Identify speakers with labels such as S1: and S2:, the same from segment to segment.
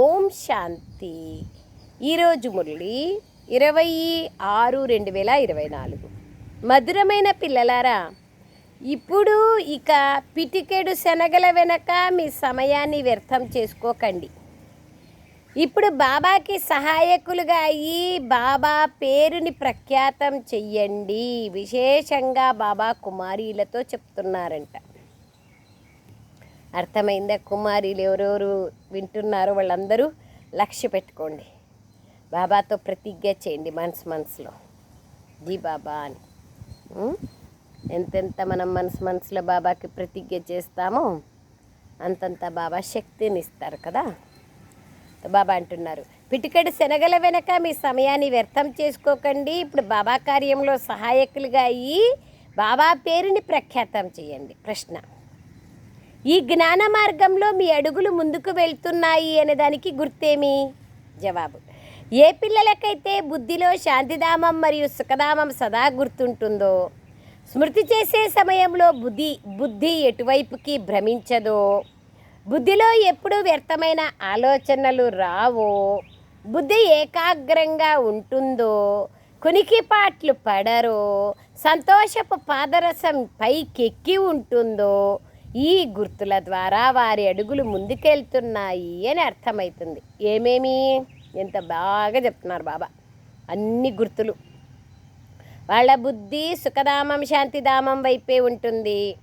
S1: ఓం శాంతి. ఈరోజు మురళి ఇరవై ఆరు రెండు వేల ఇరవై నాలుగు. మధురమైన పిల్లలారా ఇప్పుడు ఇక పిటికెడు శనగల వెనక మీ సమయాన్ని వ్యర్థం చేసుకోకండి. ఇప్పుడు బాబాకి సహాయకులుగా అయ్యి బాబా పేరుని ప్రఖ్యాతం చెయ్యండి. విశేషంగా బాబా కుమారీలతో చెప్తున్నారంట. అర్థమైందా? కుమారీలు ఎవరెవరు వింటున్నారో వాళ్ళందరూ లక్ష్య పెట్టుకోండి. బాబాతో ప్రతిజ్ఞ చేయండి మనసు మనసులో. జీ బాబా అని. ఎంతెంత మనం మనసు మనసులో బాబాకి ప్రతిజ్ఞ చేస్తామో అంతంత బాబా శక్తిని ఇస్తారు కదా. బాబా అంటున్నారు పిటికడు శనగల వెనక మీ సమయాన్ని వ్యర్థం చేసుకోకండి. ఇప్పుడు బాబా కార్యంలో సహాయకులుగా అయ్యి బాబా పేరుని ప్రఖ్యాతం చేయండి. ప్రశ్న ఈ జ్ఞాన మార్గంలో మీ అడుగులు ముందుకు వెళ్తున్నాయి అనే దానికి గుర్తేమి? జవాబు. ఏ పిల్లలకైతే బుద్ధిలో శాంతిధామం మరియు సుఖధామం సదా గుర్తుంటుందో స్మృతి చేసే సమయంలో బుద్ధి బుద్ధి ఎటువైపుకి భ్రమించదో బుద్ధిలో ఎప్పుడు వ్యర్థమైన ఆలోచనలు రావో బుద్ధి ఏకాగ్రంగా ఉంటుందో కునికిపాట్లు పడరో సంతోషపు పాదరసం పైకెక్కి ఉంటుందో ఈ గుర్తుల ద్వారా వారి అడుగులు ముందుకెళ్తున్నాయి అని అర్థమవుతుంది. ఏమేమి? ఎంత బాగా చెప్తున్నారు బాబా. అన్ని గుర్తులు. వాళ్ళ బుద్ధి సుఖధామం శాంతిధామం వైపే ఉంటుంది.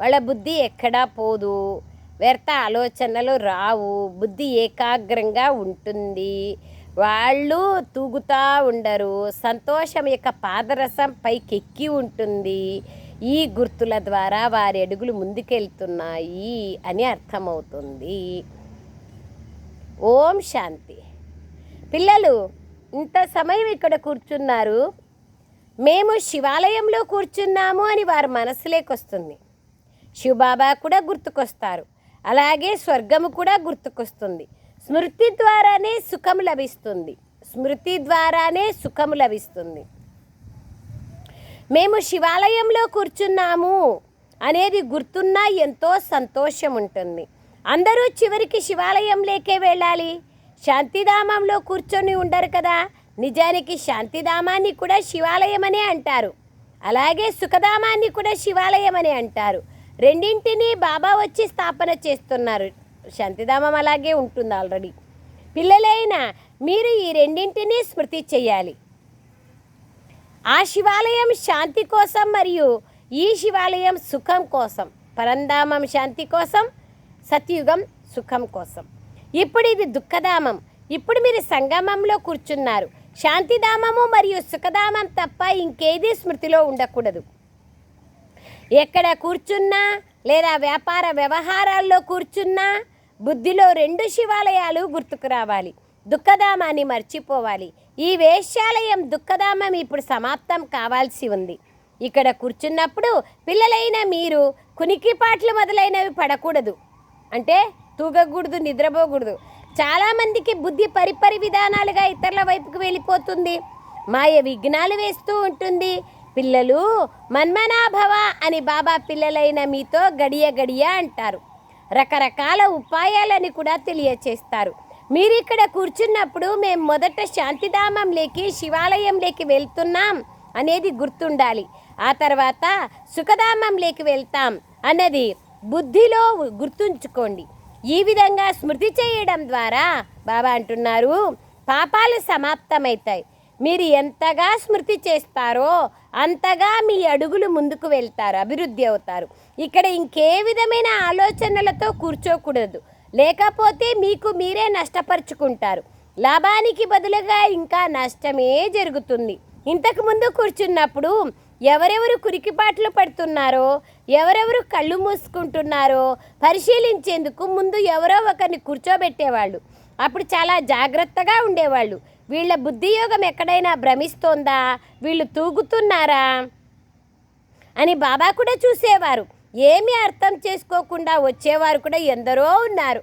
S1: వాళ్ళ బుద్ధి ఎక్కడా పోదు. వ్యర్థ ఆలోచనలు రావు. బుద్ధి ఏకాగ్రంగా ఉంటుంది. వాళ్ళు తూగుతూ ఉండరు. సంతోషం యొక్క పాదరసం పైకెక్కి ఉంటుంది. ఈ గుర్తుల ద్వారా వారి అడుగులు ముందుకెళ్తున్నాయి అని అర్థమవుతుంది. ఓం శాంతి. పిల్లలు ఇంత సమయం ఇక్కడ కూర్చున్నారు. మేము శివాలయంలో కూర్చున్నాము అని వారి మనసులోకి వస్తుంది. శివబాబా కూడా గుర్తుకొస్తారు. అలాగే స్వర్గము కూడా గుర్తుకొస్తుంది. స్మృతి ద్వారానే సుఖం లభిస్తుంది. స్మృతి ద్వారానే సుఖం లభిస్తుంది. మేము శివాలయంలో కూర్చున్నాము అనేది గుర్తున్నా ఎంతో సంతోషం ఉంటుంది అందరూ చివరికి శివాలయంలోకే వెళ్ళాలి. శాంతిధామంలో కూర్చొని ఉండరు కదా. నిజానికి శాంతిధామాన్ని కూడా శివాలయం అనే అంటారు. అలాగే సుఖధామాన్ని కూడా శివాలయం అని అంటారు. రెండింటినీ బాబా వచ్చి స్థాపన చేస్తున్నారు. శాంతిధామం అలాగే ఉంటుంది ఆల్రెడీ. పిల్లలైనా మీరు ఈ రెండింటినీ స్మృతి చేయాలి. ఆ శివాలయం శాంతి కోసం మరియు ఈ శివాలయం సుఖం కోసం. పరంధామం శాంతి కోసం సత్యుగం సుఖం కోసం. ఇప్పుడు ఇది దుఃఖధామం. ఇప్పుడు మీరు సంగమంలో కూర్చున్నారు. శాంతిధామము మరియు సుఖధామం తప్ప ఇంకేది స్మృతిలో ఉండకూడదు. ఎక్కడ కూర్చున్నా లేదా వ్యాపార వ్యవహారాల్లో కూర్చున్నా బుద్ధిలో రెండు శివాలయాలు గుర్తుకు రావాలి. దుఃఖధామాన్ని మర్చిపోవాలి. ఈ వేశ్యాలయం దుఃఖధామం ఇప్పుడు సమాప్తం కావాల్సి ఉంది. ఇక్కడ కూర్చున్నప్పుడు పిల్లలైన మీరు కునికిపాట్లు మొదలైనవి పడకూడదు. అంటే తూగకూడదు నిద్రపోకూడదు. చాలామందికి బుద్ధి పరిపరి విధానాలుగా ఇతరుల వైపుకు వెళ్ళిపోతుంది. మాయ విఘ్నాలు వేస్తూ ఉంటుంది. పిల్లలు మన్మనాభవ అని బాబా పిల్లలైన మీతో గడియ గడియ అంటారు. రకరకాల ఉపాయాలని కూడా తెలియచేస్తారు. మీరు ఇక్కడ కూర్చున్నప్పుడు మేము మొదట శాంతిధామంలోకి శివాలయంలోకి వెళ్తున్నాం అనేది గుర్తుండాలి. ఆ తర్వాత సుఖధామంలోకి వెళ్తాం అన్నది బుద్ధిలో గుర్తుంచుకోండి. ఈ విధంగా స్మృతి చేయడం ద్వారా బాబా అంటున్నారు పాపాలు సమాప్తమవుతాయి. మీరు ఎంతగా స్మృతి చేస్తారో అంతగా మీ అడుగులు ముందుకు వెళ్తారు అభివృద్ధి అవుతారు. ఇక్కడ ఇంకే విధమైన ఆలోచనలతో కూర్చోకూడదు. లేకపోతే మీకు మీరే నష్టపరుచుకుంటారు. లాభానికి బదులుగా ఇంకా నష్టమే జరుగుతుంది. ఇంతకు ముందు కూర్చున్నప్పుడు ఎవరెవరు కురికిపాట్లు పడుతున్నారో ఎవరెవరు కళ్ళు మూసుకుంటున్నారో పరిశీలించేందుకు ముందు ఎవరో ఒకరిని కూర్చోబెట్టేవాళ్ళు. అప్పుడు చాలా జాగ్రత్తగా ఉండేవాళ్ళు. వీళ్ళ బుద్ధియోగం ఎక్కడైనా భ్రమిస్తోందా? వీళ్ళు తూగుతున్నారా? అని బాబా కూడా చూసేవారు. ఏమీ అర్థం చేసుకోకుండా వచ్చేవారు కూడా ఎందరో ఉన్నారు.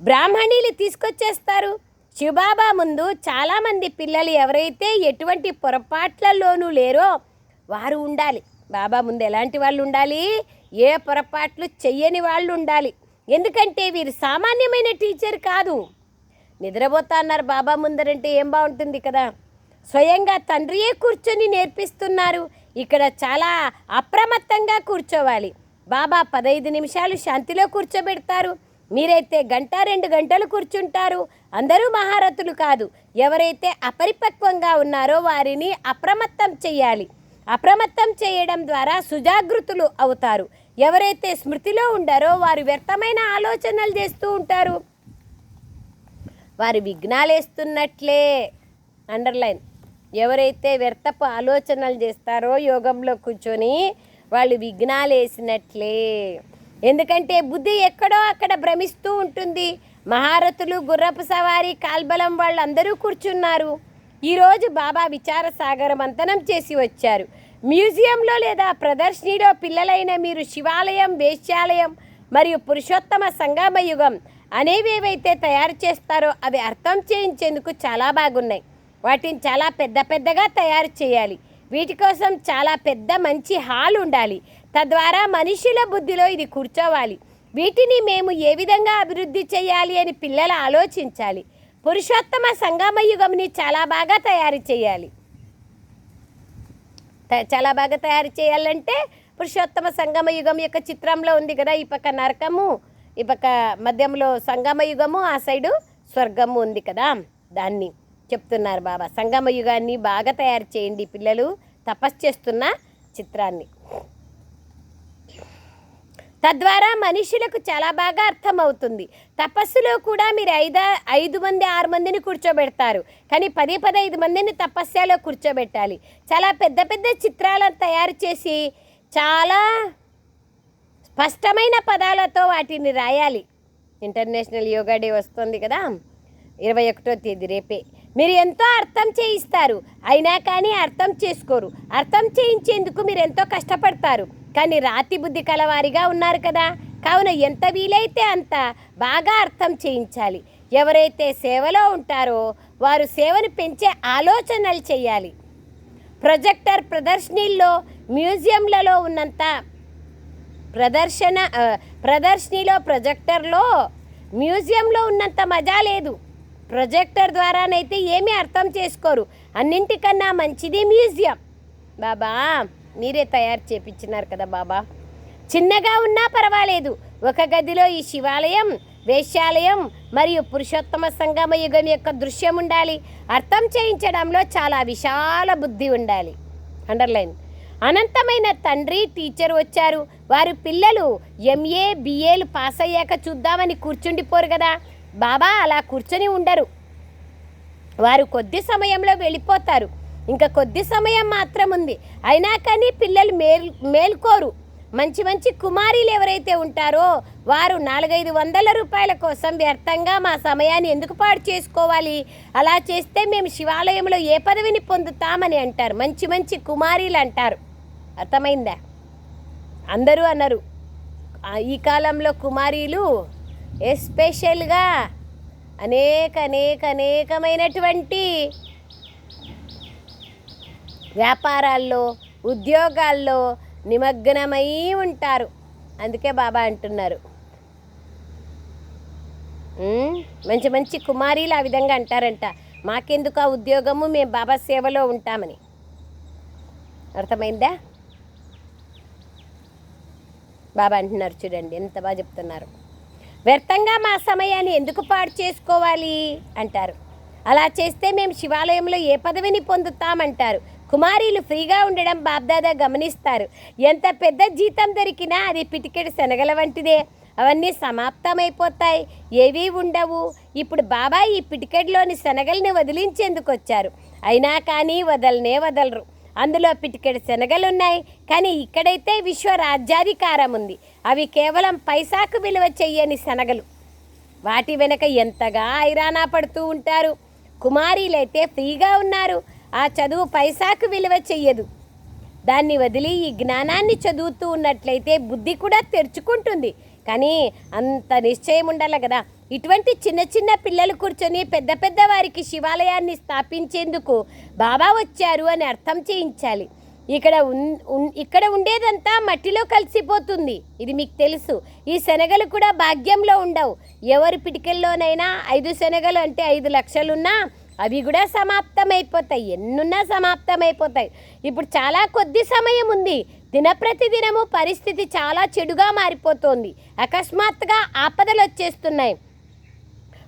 S1: బ్రాహ్మణీలు తీసుకొచ్చేస్తారు. శివబాబా ముందు చాలామంది పిల్లలు ఎవరైతే ఎటువంటి పొరపాట్లలోనూ లేరో వారు ఉండాలి. బాబా ముందు ఎలాంటి వాళ్ళు ఉండాలి? ఏ పొరపాట్లు చెయ్యని వాళ్ళు ఉండాలి. ఎందుకంటే వీరు సామాన్యమైన టీచర్ కాదు. నిద్రపోతా అన్నారు బాబా ముందరంటే ఏం బాగుంటుంది కదా? స్వయంగా తండ్రియే కూర్చొని నేర్పిస్తున్నారు. ఇక్కడ చాలా అప్రమత్తంగా కూర్చోవాలి. బాబా పదహైదు నిమిషాలు శాంతిలో కూర్చోబెడతారు. మీరైతే గంట రెండు గంటలు కూర్చుంటారు. అందరూ మహారథులు కాదు. ఎవరైతే అపరిపక్వంగా ఉన్నారో వారిని అప్రమత్తం చేయాలి అప్రమత్తం చేయడం ద్వారా సుజాగృతులు అవుతారు. ఎవరైతే స్మృతిలో ఉండారో వారు వ్యర్థమైన ఆలోచనలు చేస్తూ ఉంటారు. వారు విఘ్నాలేస్తున్నట్లే. అండర్లైన్. ఎవరైతే వ్యర్థపు ఆలోచనలు చేస్తారో యోగంలో కూర్చొని వాళ్ళు విఘ్నాలు వేసినట్లే. ఎందుకంటే బుద్ధి ఎక్కడో అక్కడ భ్రమిస్తూ ఉంటుంది. మహారథులు గుర్రపు సవారి కాల్బలం వాళ్ళందరూ కూర్చున్నారు. ఈరోజు బాబా విచార సాగర మంతనం చేసి వచ్చారు. మ్యూజియంలో లేదా ప్రదర్శనలో పిల్లలైన మీరు శివాలయం వేశ్యాలయం మరియు పురుషోత్తమ సంగమ యుగం అనేవి ఏవైతే తయారు చేస్తారో అవి అర్థం చేయించేందుకు చాలా బాగున్నాయి. వాటిని చాలా పెద్ద పెద్దగా తయారు చేయాలి. వీటి కోసం చాలా పెద్ద మంచి హాల్ ఉండాలి. తద్వారా మనుషుల బుద్ధిలో ఇది కూర్చోవాలి. వీటిని మేము ఏ విధంగా అభివృద్ధి చేయాలి అని పిల్లలు ఆలోచించాలి. పురుషోత్తమ సంగమ యుగంని చాలా బాగా తయారు చేయాలి. చాలా బాగా తయారు చేయాలంటే పురుషోత్తమ సంగమ యుగం యొక్క చిత్రంలో ఉంది కదా ఈ పక్క నరకము ఈ పక్క మధ్యంలో సంగమ యుగము ఆ సైడు స్వర్గము ఉంది కదా దాన్ని. చెప్తున్నారు బాబా. సంగమ యుగాన్ని బాగా తయారు చేయండి పిల్లలు. తపస్సు చేస్తున్న చిత్రాన్ని. తద్వారా మనుషులకు చాలా బాగా అర్థమవుతుంది. తపస్సులో కూడా మీరు ఐదా ఐదు మంది ఆరు మందిని కూర్చోబెడతారు. కానీ పది పదహైదు మందిని తపస్యాలో కూర్చోబెట్టాలి. చాలా పెద్ద పెద్ద చిత్రాలను తయారు చేసి చాలా స్పష్టమైన పదాలతో వాటిని రాయాలి. ఇంటర్నేషనల్ యోగా డే వస్తుంది కదా. ఇరవై ఒకటో తేదీ రేపే. మీరు ఎంతో అర్థం చేయిస్తారు. అయినా కానీ అర్థం చేసుకోరు. అర్థం చేయించేందుకు మీరు ఎంతో కష్టపడతారు. కానీ రాతి బుద్ధి కలవారిగా ఉన్నారు కదా. కావున ఎంత వీలైతే అంత బాగా అర్థం చేయించాలి. ఎవరైతే సేవలో ఉంటారో వారు సేవను పెంచే ఆలోచనలు చేయాలి. ప్రొజెక్టర్ ప్రదర్శనల్లో మ్యూజియంలలో ఉన్నంత ప్రదర్శన ఆ, ప్రదర్శనలో ప్రొజెక్టర్లో మ్యూజియంలో ఉన్నంత మజా లేదు. ప్రొజెక్టర్ ద్వారానైతే ఏమీ అర్థం చేసుకోరు. అన్నింటికన్నా మంచిది మ్యూజియం. బాబా మీరే తయారు చేపించినారు కదా బాబా. చిన్నగా ఉన్నా పర్వాలేదు. ఒక గదిలో ఈ శివాలయం వేశ్యాలయం మరియు పురుషోత్తమ సంగమ యుగం యొక్క దృశ్యం ఉండాలి. అర్థం చేయించడంలో చాలా విశాల బుద్ధి ఉండాలి. అండర్లైన్. అనంతమైన తండ్రి టీచర్ వచ్చారు. వారు పిల్లలు ఎంఏ బిఏలు పాస్ అయ్యాక చూద్దామని కూర్చుండిపోరు కదా. బాబా అలా కూర్చొని ఉండరు. వారు కొద్ది సమయంలో వెళ్ళిపోతారు. ఇంకా కొద్ది సమయం మాత్రం ఉంది. అయినా కానీ పిల్లలు మేల్ మేల్కోరు. మంచి మంచి కుమారీలు ఎవరైతే ఉంటారో వారు నాలుగైదు వందల రూపాయల కోసం వ్యర్థంగా మా సమయాన్ని ఎందుకు పాడు చేసుకోవాలి? అలా చేస్తే మేము శివాలయంలో ఏ పదవిని పొందుతామని అంటారు. మంచి మంచి కుమారీలు అంటారు. అర్థమైందా? అందరూ అన్నారు ఈ కాలంలో కుమారీలు ఎస్పెషల్గా అనేక అనేక అనేకమైనటువంటి వ్యాపారాల్లో ఉద్యోగాల్లో నిమగ్నమై ఉంటారు. అందుకే బాబా అంటున్నారు. మంచి మంచి కుమారీలు ఆ విధంగా అంటారంట. మాకెందుకు ఆ ఉద్యోగము? మేము బాబా సేవలో ఉంటామని. అర్థమైందా? బాబా అంటున్నారు చూడండి ఎంత బాగా చెప్తున్నారు. వ్యర్థంగా మా సమయాన్ని ఎందుకు పాడు చేసుకోవాలి? అంటారు. అలా చేస్తే మేము శివాలయంలో ఏ పదవిని పొందుతామంటారు? కుమారీలు ఫ్రీగా ఉండడం బాబ్దాదా గమనిస్తారు. ఎంత పెద్ద జీతం దొరికినా అది పిటికెడు శనగల వంటిదే. అవన్నీ సమాప్తమైపోతాయి. ఏవీ ఉండవు. ఇప్పుడు బాబాయ్ ఈ పిటికెడ్లోని శనగల్ని వదిలించేందుకు వచ్చారు అయినా కానీ వదలనే వదలరు. అందులో పిటికెడు శనగలున్నాయి. కానీ ఇక్కడైతే విశ్వ రాజ్యాధికారం ఉంది. అవి కేవలం పైసాకు విలువ చెయ్యని శనగలు. వాటి వెనక ఎంతగా ఐరానా పడుతూ ఉంటారు. కుమారీలైతే ఫ్రీగా ఉన్నారు. ఆ చదువు పైసాకు విలువ చెయ్యదు. దాన్ని వదిలి ఈ జ్ఞానాన్ని చదువుతూ ఉన్నట్లయితే బుద్ధి కూడా తెరుచుకుంటుంది. కానీ అంత నిశ్చయం ఉండాలి కదా. ఇటువంటి చిన్న చిన్న పిల్లలు కూర్చొని పెద్ద పెద్ద వారికి శివాలయాన్ని స్థాపించేందుకు బాబా వచ్చారు అని అర్థం చేయించాలి. ఇక్కడ ఉన్- ఇక్కడ ఉండేదంతా మట్టిలో కలిసిపోతుంది. ఇది మీకు తెలుసు. ఈ శనగలు కూడా భాగ్యంలో ఉండవు. ఎవరి పిటికల్లోనైనా ఐదు శనగలు అంటే ఐదు లక్షలున్నా అవి కూడా సమాప్తమైపోతాయి. ఎన్నున్నా సమాప్తమైపోతాయి. ఇప్పుడు చాలా కొద్ది సమయం ఉంది. దినప్రతిదినము పరిస్థితి చాలా చెడుగా మారిపోతోంది. అకస్మాత్తుగా ఆపదలు వచ్చేస్తున్నాయి.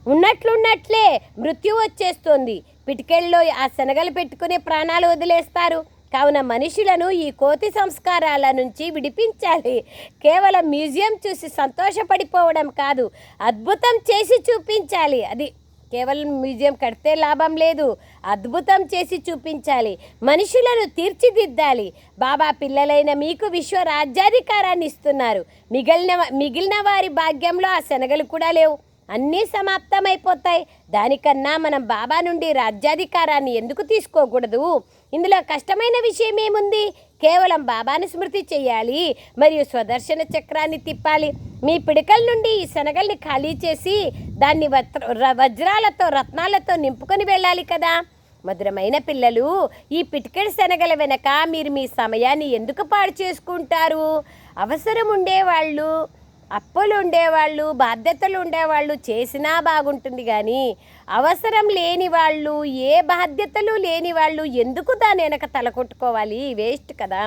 S1: ఉన్నట్లున్నట్లే మృత్యు వచ్చేస్తుంది. పిటికెళ్ళలో ఆ శనగలు పెట్టుకునే ప్రాణాలు వదిలేస్తారు. కావున మనుషులను ఈ కోతి సంస్కారాల నుంచి విడిపించాలి. కేవలం మ్యూజియం చూసి సంతోషపడిపోవడం కాదు అద్భుతం చేసి చూపించాలి. అది కేవలం మ్యూజియం కడితే లాభం లేదు. అద్భుతం చేసి చూపించాలి. మనుషులను తీర్చిదిద్దాలి. బాబా పిల్లలైన మీకు విశ్వ రాజ్యాధికారాన్ని ఇస్తున్నారు. మిగిలిన మిగిలిన వారి భాగ్యంలో ఆ శనగలు కూడా లేవు. అన్నీ సమాప్తమైపోతాయి. దానికన్నా మనం బాబా నుండి రాజ్యాధికారాన్ని ఎందుకు తీసుకోకూడదు? ఇందులో కష్టమైన విషయం ఏముంది? కేవలం బాబాను స్మృతి చేయాలి మరియు స్వదర్శన చక్రాన్ని తిప్పాలి. మీ పిడకల నుండి ఈ శనగల్ని ఖాళీ చేసి దాన్ని వత్ర- ర- వజ్రాలతో రత్నాలతో నింపుకొని వెళ్ళాలి కదా? మధురమైన పిల్లలు ఈ పిటికెడ్ శనగల వెనక మీరు మీ సమయాన్ని ఎందుకు పాడు చేసుకుంటారు? అవసరం ఉండేవాళ్ళు అప్పులు ఉండేవాళ్ళు బాధ్యతలు ఉండేవాళ్ళు చేసినా బాగుంటుంది కానీ అవసరం లేని వాళ్ళు ఏ బాధ్యతలు లేని వాళ్ళు ఎందుకు దాని వెనక తలకొట్టుకోవాలి వేస్ట్ కదా.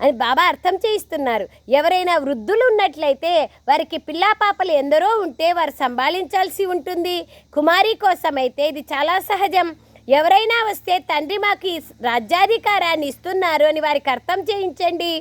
S1: అని బాబా అర్థం చేయిస్తున్నారు. ఎవరైనా వృద్ధులు ఉన్నట్లయితే వారికి పిల్లా పాపలు ఎందరో ఉంటే వారు సంభాళించాల్సి ఉంటుంది. కుమారి కోసం అయితే ఇది చాలా సహజం. ఎవరైనా వస్తే తండ్రి మాకు రాజ్యాధికారాన్ని ఇస్తున్నారు అని వారికి అర్థం చేయించండి.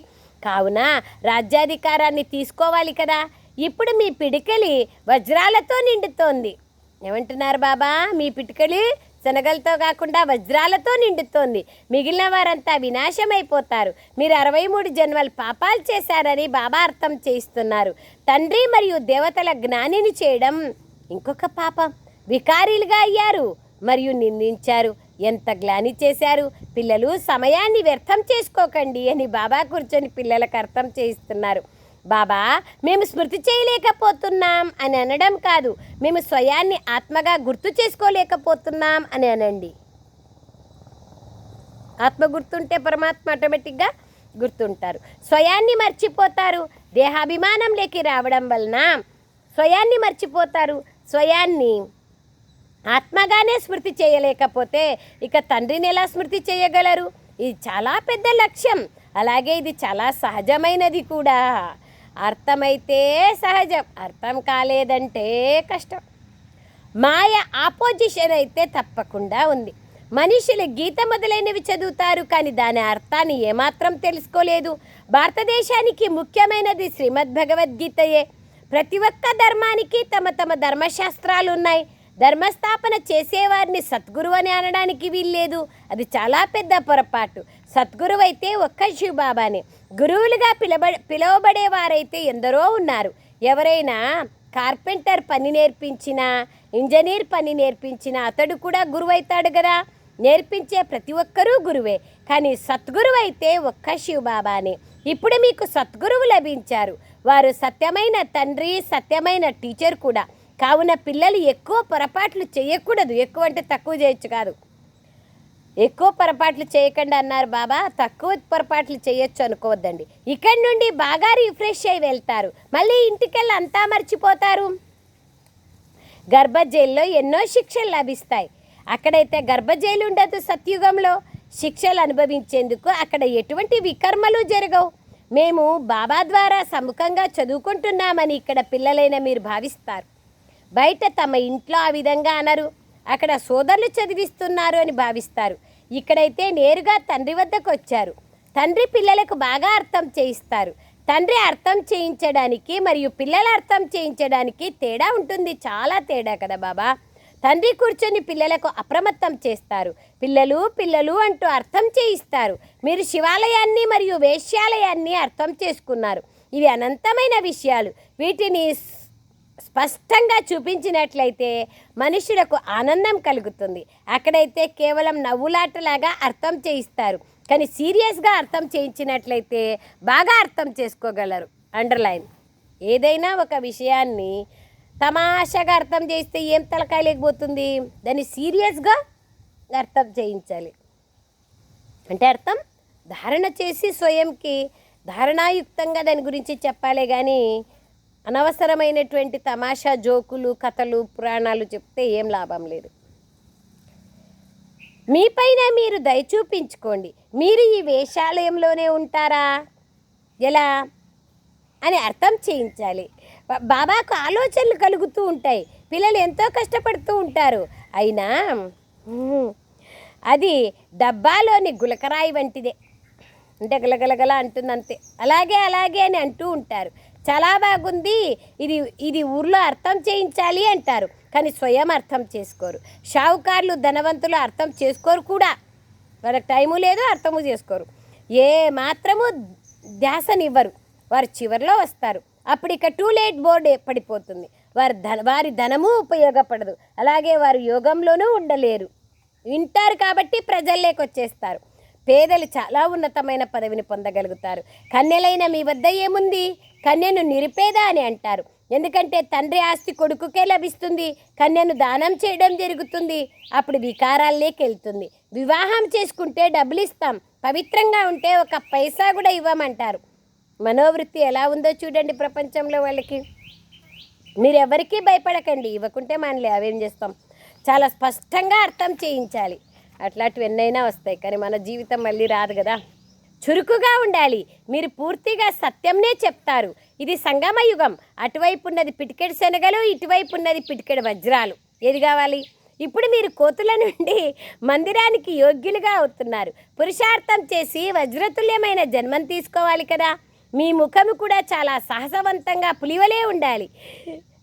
S1: కావున రాజ్యాధికారాన్ని తీసుకోవాలి కదా. ఇప్పుడు మీ పిడికలి వజ్రాలతో నిండుతోంది. ఏమంటున్నారు బాబా? మీ పిటికలి శనగలతో కాకుండా వజ్రాలతో నిండుతోంది. మిగిలిన వారంతా వినాశమైపోతారు. మీరు అరవై మూడు జన్మల పాపాలు చేశారని బాబా అర్థం చేయిస్తున్నారు. తండ్రి మరియు దేవతల జ్ఞానిని చేయడం ఇంకొక పాపం. వికారీలుగా అయ్యారు మరియు నిందించారు. ఎంత గ్లాని చేశారు? పిల్లలు సమయాన్ని వ్యర్థం చేసుకోకండి అని బాబా కూర్చొని పిల్లలకు అర్థం చేయిస్తున్నారు. బాబా మేము స్మృతి చేయలేకపోతున్నాం అని అనడం కాదు మేము స్వయాన్ని ఆత్మగా గుర్తు చేసుకోలేకపోతున్నాం అని అనండి. ఆత్మ గుర్తుంటే పరమాత్మ ఆటోమేటిక్గా గుర్తుంటారు. స్వయాన్ని మర్చిపోతారు దేహాభిమానంలోకి రావడం వలన స్వయాన్ని మర్చిపోతారు. స్వయాన్ని ఆత్మగానే స్మృతి చేయలేకపోతే ఇక తండ్రిని ఎలా స్మృతి చేయగలరు? ఇది చాలా పెద్ద లక్ష్యం. అలాగే ఇది చాలా సహజమైనది కూడా. అర్థమైతే సహజం అర్థం కాలేదంటే కష్టం. మాయ ఆపోజిషన్ అయితే తప్పకుండా ఉంది. మనుషులు గీత మొదలైనవి చదువుతారు కానీ దాని అర్థాన్ని ఏమాత్రం తెలుసుకోలేదు. భారతదేశానికి ముఖ్యమైనది శ్రీమద్ భగవద్గీతయే ప్రతి ఒక్క ధర్మానికి తమ తమ ధర్మశాస్త్రాలు ఉన్నాయి ధర్మస్థాపన చేసేవారిని సద్గురు అని అనడానికి వీల్లేదు. అది చాలా పెద్ద పొరపాటు. సద్గురువు అయితే ఒక్క శివబాబానే. గురువులుగా పిలబ పిలువబడేవారైతే ఎందరో ఉన్నారు. ఎవరైనా కార్పెంటర్ పని నేర్పించిన ఇంజనీర్ పని నేర్పించినా అతడు కూడా గురువు అవుతాడు కదా నేర్పించే ప్రతి ఒక్కరూ గురువే. కానీ సద్గురువు అయితే ఒక్క శివబాబానే. ఇప్పుడు మీకు సద్గురువు లభించారు. వారు సత్యమైన తండ్రి సత్యమైన టీచర్ కూడా. కావున పిల్లలు ఎక్కువ పొరపాట్లు చేయకూడదు. ఎక్కువ అంటే తక్కువ చేయొచ్చు కాదు. ఎక్కువ పొరపాట్లు చేయకండి అన్నారు బాబా. తక్కువ పొరపాట్లు చేయొచ్చు అనుకోవద్దండి. ఇక్కడి నుండి బాగా రిఫ్రెష్ అయి వెళ్తారు. మళ్ళీ ఇంటికెళ్ళి అంతా మర్చిపోతారు. గర్భజైల్లో ఎన్నో శిక్షలు లభిస్తాయి. అక్కడైతే గర్భజైలు ఉండదు సత్యుగంలో. శిక్షలు అనుభవించేందుకు అక్కడ ఎటువంటి వికర్మలు జరగవు. మేము బాబా ద్వారా సముఖంగా చదువుకుంటున్నామని ఇక్కడ పిల్లలైన మీరు భావిస్తారు. బయట తమ ఇంట్లో ఆ విధంగా అనరు. అక్కడ సోదరులు చదివిస్తున్నారు అని భావిస్తారు. ఇక్కడైతే నేరుగా తండ్రి వద్దకు వచ్చారు. తండ్రి పిల్లలకు బాగా అర్థం చేయిస్తారు. తండ్రి అర్థం చేయించడానికి మరియు పిల్లలు అర్థం చేయించడానికి తేడా ఉంటుంది. చాలా తేడా కదా బాబా. తండ్రి కూర్చొని పిల్లలకు అప్రమత్తం చేస్తారు. పిల్లలు పిల్లలు అంటూ అర్థం చేయిస్తారు. మీరు శివాలయాన్ని మరియు వేశ్యాలయాన్ని అర్థం చేసుకున్నారు. ఇవి అనంతమైన విషయాలు. వీటిని స్పష్టంగా చూపించినట్లయితే మనుషులకు ఆనందం కలుగుతుంది. అక్కడైతే కేవలం నవ్వులాటలాగా అర్థం చేయిస్తారు. కానీ సీరియస్గా అర్థం చేయించినట్లయితే బాగా అర్థం చేసుకోగలరు. అండర్లైన్. ఏదైనా ఒక విషయాన్ని తమాషాగా అర్థం చేస్తే ఏం తలకాయ లేకపోతుంది? దాన్ని సీరియస్గా అర్థం చేయించాలి. అంటే అర్థం ధారణ చేసి స్వయంకి ధారణాయుక్తంగా దాని గురించి చెప్పాలి కానీ అనవసరమైనటువంటి తమాషా జోకులు కథలు పురాణాలు చెప్తే ఏం లాభం లేదు. మీపైన మీరు దయ చూపించుకోండి. మీరు ఈ వేషాలయంలోనే ఉంటారా? ఎలా? అని అర్థం చేయించాలి. బాబాకు ఆలోచనలు కలుగుతూ ఉంటాయి. పిల్లలు ఎంతో కష్టపడుతూ ఉంటారు. అయినా అది డబ్బాలోని గులకరాయి వంటిదే. అంటే గలగలగల అంటుంది అంతే అలాగే అలాగే అని అంటూ ఉంటారు. చాలా బాగుంది. ఇది ఇది ఊర్లో అర్థం చేయించాలి అంటారు. కానీ స్వయం అర్థం చేసుకోరు. షావుకారులు ధనవంతులు అర్థం చేసుకోరు కూడా. వాళ్ళకి టైము లేదు అర్థము చేసుకోరు. ఏ మాత్రము ధ్యాసనివ్వరు. వారు చివరిలో వస్తారు. అప్పుడు ఇక టూ లేట్ బోర్డు పడిపోతుంది. వారి ధన వారి ధనము ఉపయోగపడదు. అలాగే వారు యోగంలోనూ ఉండలేరు. వింటారు కాబట్టి ప్రజల్లోకి వచ్చేస్తారు. పేదలు చాలా ఉన్నతమైన పదవిని పొందగలుగుతారు. కన్యలైన మీ వద్ద ఏముంది? కన్యను నిరుపేద అని అంటారు. ఎందుకంటే తండ్రి ఆస్తి కొడుకుకే లభిస్తుంది. కన్యను దానం చేయడం జరుగుతుంది. అప్పుడు వికారాల్లోకెళ్తుంది వివాహం చేసుకుంటే డబ్బులు ఇస్తాం పవిత్రంగా ఉంటే ఒక పైసా కూడా ఇవ్వమంటారు. మనోవృత్తి ఎలా ఉందో చూడండి ప్రపంచంలో వాళ్ళకి. మీరెవరికీ భయపడకండి. ఇవ్వకుంటే మనలే అవేం చేస్తాం? చాలా స్పష్టంగా అర్థం చేయించాలి. అట్లాంటివి ఎన్నైనా వస్తాయి. కానీ మన జీవితం మళ్ళీ రాదు కదా. చురుకుగా ఉండాలి. మీరు పూర్తిగా సత్యంనే చెప్తారు. ఇది సంగమ యుగం. అటువైపు ఉన్నది పిటికెడు శనగలు ఇటువైపు ఉన్నది పిటికెడు వజ్రాలు. ఏది కావాలి? ఇప్పుడు మీరు కోతుల నుండి మందిరానికి యోగ్యులుగా అవుతున్నారు. పురుషార్థం చేసి వజ్రతుల్యమైన జన్మం తీసుకోవాలి కదా. మీ ముఖం కూడా చాలా సాహసవంతంగా పులివలే ఉండాలి.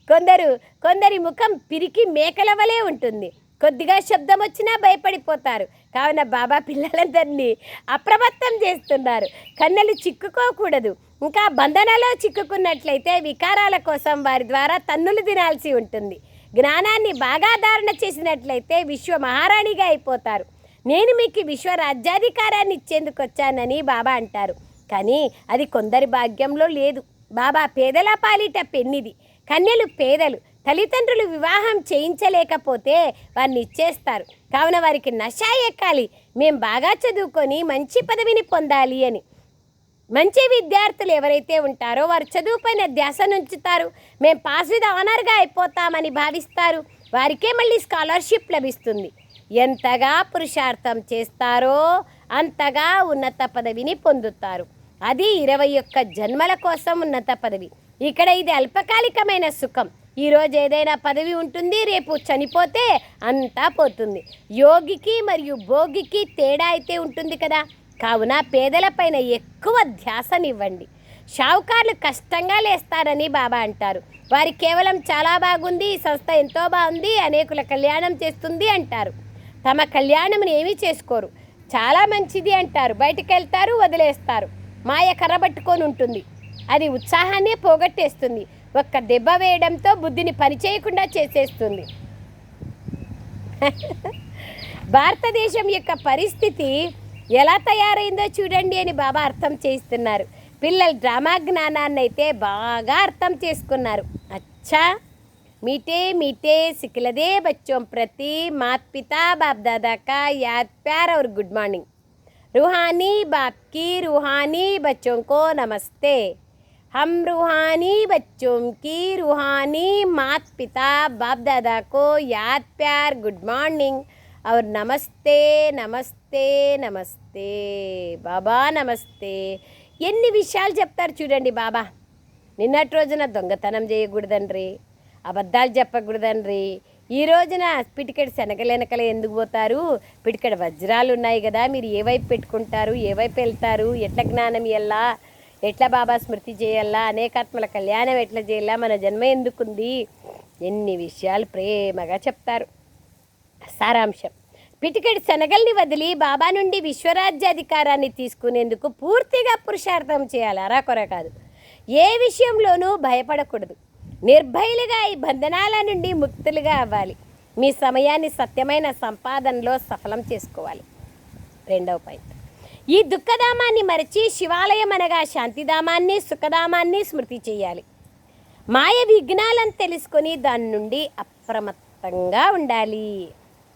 S1: కొందరు కొందరి ముఖం పిరికి మేకలవలే ఉంటుంది. కొద్దిగా శబ్దం వచ్చినా భయపడిపోతారు. కావున బాబా పిల్లలందరినీ అప్రమత్తం చేస్తున్నారు. కన్నెలు చిక్కుకోకూడదు. ఇంకా బంధనలో చిక్కుకున్నట్లయితే వికారాల కోసం వారి ద్వారా తన్నులు తినాల్సి ఉంటుంది. జ్ఞానాన్ని బాగా ధారణ చేసినట్లయితే విశ్వ మహారాణిగా అయిపోతారు. నేను మీకు విశ్వ రాజ్యాధికారాన్ని ఇచ్చేందుకు వచ్చానని బాబా అంటారు. కానీ అది కొందరి భాగ్యంలో లేదు. బాబా పేదల పాలిట పెన్నిది. కన్యలు పేదలు. తల్లిదండ్రులు వివాహం చేయించలేకపోతే వారిని ఇచ్చేస్తారు. కావున వారికి నష ఎక్కాలి. మేము బాగా చదువుకొని మంచి పదవిని పొందాలి అని. మంచి విద్యార్థులు ఎవరైతే ఉంటారో వారు చదువుపైన ధ్యాస ఉంచుతారు మేము పాస్ విత్ ఆనర్గా అయిపోతామని భావిస్తారు. వారికే మళ్ళీ స్కాలర్షిప్ లభిస్తుంది. ఎంతగా పురుషార్థం చేస్తారో అంతగా ఉన్నత పదవిని పొందుతారు. అది ఇరవై ఒక్క జన్మల కోసం ఉన్నత పదవి. ఇక్కడ ఇది అల్పకాలికమైన సుఖం. ఈరోజు ఏదైనా పదవి ఉంటుంది రేపు చనిపోతే అంతా పోతుంది. యోగికి మరియు భోగికి తేడా అయితే ఉంటుంది కదా. కావున పేదలపైన ఎక్కువ ధ్యాసనివ్వండి. షావుకార్లు కష్టంగా లేస్తారని బాబా అంటారు. వారి కేవలం చాలా బాగుంది ఈ సంస్థ ఎంతో బాగుంది అనేకుల కళ్యాణం చేస్తుంది అంటారు. తమ కళ్యాణం ఏమీ చేసుకోరు. చాలా మంచిది అంటారు. బయటికి వెళ్తారు వదిలేస్తారు. మాయ కర్రబట్టుకొని ఉంటుంది. అది ఉత్సాహాన్ని పోగొట్టేస్తుంది. ఒక్క దెబ్బ వేయడంతో బుద్ధిని పనిచేయకుండా చేసేస్తుంది భారతదేశం యొక్క పరిస్థితి ఎలా తయారైందో చూడండి అని బాబా అర్థం చేయిస్తున్నారు పిల్లలు డ్రామా జ్ఞానాన్ని అయితే బాగా అర్థం చేసుకున్నారు అచ్చా मीठे मीठे सिखलदे बच्चों प्रति माता पिता बाप दादा का याद प्यार और गुड मॉर्निंग रूहानी बाप की रूहानी बच्चों को नमस्ते हम रूहानी बच्चों की रूहानी माता पिता बाप दादा को याद प्यार गुड मॉर्निंग और नमस्ते నమస్తే నమస్తే బాబా నమస్తే ఎన్ని విషయాలు చెప్తారు చూడండి బాబా నిన్నటి రోజున దొంగతనం చేయకూడదండ్రి అబద్ధాలు చెప్పకూడదండ్రి ఈ రోజున పిటికెడు శనగలు వెనకల ఎందుకు పోతారు పిటికెడు వజ్రాలు ఉన్నాయి కదా మీరు ఏ వైపు పెట్టుకుంటారు ఏ వైపు వెళ్తారు ఎట్లా జ్ఞానం ఇయ్యాలా ఎట్లా బాబా స్మృతి చేయాలా? అనేకాత్మల కళ్యాణం ఎట్లా చేయాలా? మన జన్మ ఎందుకుంది? ఎన్ని విషయాలు ప్రేమగా చెప్తారు. సారాంశం. పిటికెడు శనగల్ని వదిలి బాబా నుండి విశ్వరాజ్యాధికారాన్ని తీసుకునేందుకు పూర్తిగా పురుషార్థం చేయాలి? అరాకొర కాదు. ఏ విషయంలోనూ భయపడకూడదు. నిర్భయులుగా ఈ బంధనాల నుండి ముక్తులుగా అవ్వాలి. మీ సమయాన్ని సత్యమైన సంపాదనలో సఫలం చేసుకోవాలి. రెండవ పాయింట్. ఈ దుఃఖధామాన్ని మరచి శివాలయం అనగా శాంతిధామాన్ని సుఖధామాన్ని స్మృతి చేయాలి. మాయ విఘ్నాలను తెలుసుకొని దాని నుండి అప్రమత్తంగా ఉండాలి.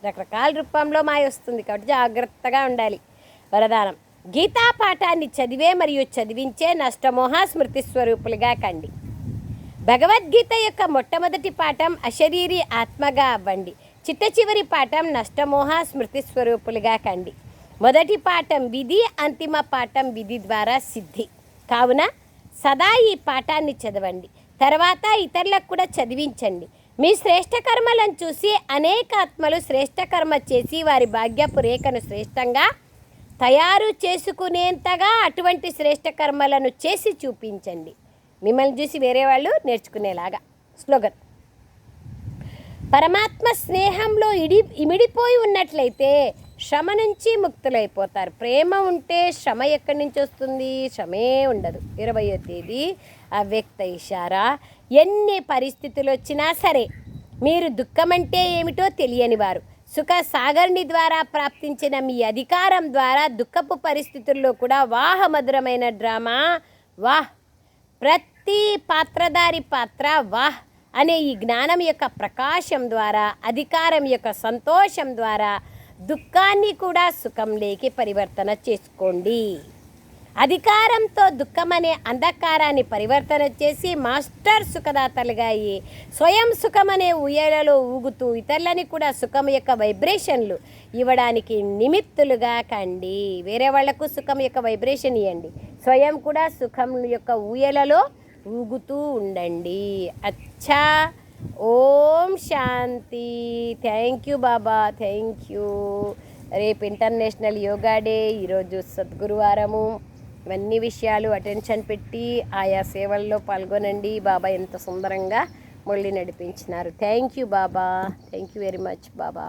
S1: రకరకాల రూపంలో మాయ వస్తుంది కాబట్టి జాగ్రత్తగా ఉండాలి. వరదానం. గీతా పాఠాన్ని చదివే మరియు చదివించే నష్టమోహ స్మృతి స్వరూపులుగా కండి. భగవద్గీత యొక్క మొట్టమొదటి పాఠం అశరీరి ఆత్మగా అవ్వండి. చిట్ట చివరి పాఠం నష్టమోహ స్మృతి స్వరూపులుగా కండి. మొదటి పాఠం విధి అంతిమ పాఠం విధి ద్వారా సిద్ధి. కావున సదా ఈ పాఠాన్ని చదవండి. తర్వాత ఇతరులకు కూడా చదివించండి. మీ శ్రేష్ట కర్మలను చూసి అనేక ఆత్మలు శ్రేష్ట కర్మ చేసి వారి భాగ్యపు రేఖను శ్రేష్టంగా తయారు చేసుకునేంతగా అటువంటి శ్రేష్ట కర్మలను చేసి చూపించండి. మిమ్మల్ని చూసి వేరే వాళ్ళు నేర్చుకునేలాగా. స్లోగన్. పరమాత్మ స్నేహంలో ఇడి ఇమిడిపోయి ఉన్నట్లయితే శ్రమ నుంచి ముక్తులైపోతారు. ప్రేమ ఉంటే శ్రమ ఎక్కడి నుంచి వస్తుంది? శ్రమే ఉండదు. ఇరవయో తేదీ అవ్యక్త ఇషారా. ఎన్ని పరిస్థితులు వచ్చినా సరే మీరు దుఃఖం అంటే ఏమిటో తెలియని వారు. సుఖ సాగర్ని ద్వారా ప్రాప్తించిన మీ అధికారం ద్వారా దుఃఖపు పరిస్థితుల్లో కూడా వాహ మధురమైన డ్రామా. వాహ్! ప్రతి పాత్రధారి పాత్ర వాహ్! అనే ఈ జ్ఞానం యొక్క ప్రకాశం ద్వారా అధికారం యొక్క సంతోషం ద్వారా దుఃఖాన్ని కూడా సుఖంలోకి పరివర్తన చేసుకోండి. అధికారంతో దుఃఖం అనే అంధకారాన్ని పరివర్తన చేసి మాస్టర్ సుఖదాతలుగా అయ్యి స్వయం సుఖం అనే ఉయ్యాలలో ఊగుతూ ఇతరులని కూడా సుఖం యొక్క వైబ్రేషన్లు ఇవ్వడానికి నిమిత్తులుగా కండి. వేరే వాళ్ళకు సుఖం యొక్క వైబ్రేషన్ ఇవ్వండి స్వయం కూడా సుఖం యొక్క ఊయలలో ఊగుతూ ఉండండి. అచ్చా! ఓం శాంతి. Thank you Baba. Thank you రేపు ఇంటర్నేషనల్ యోగా డే ఈరోజు సద్గురువారము. ఇవన్నీ విషయాలు అటెన్షన్ పెట్టి ఆయా సేవల్లో పాల్గొనండి. బాబా ఎంత సుందరంగా Murali నడిపించినారు. Thank you Baba. Thank you very much Baba.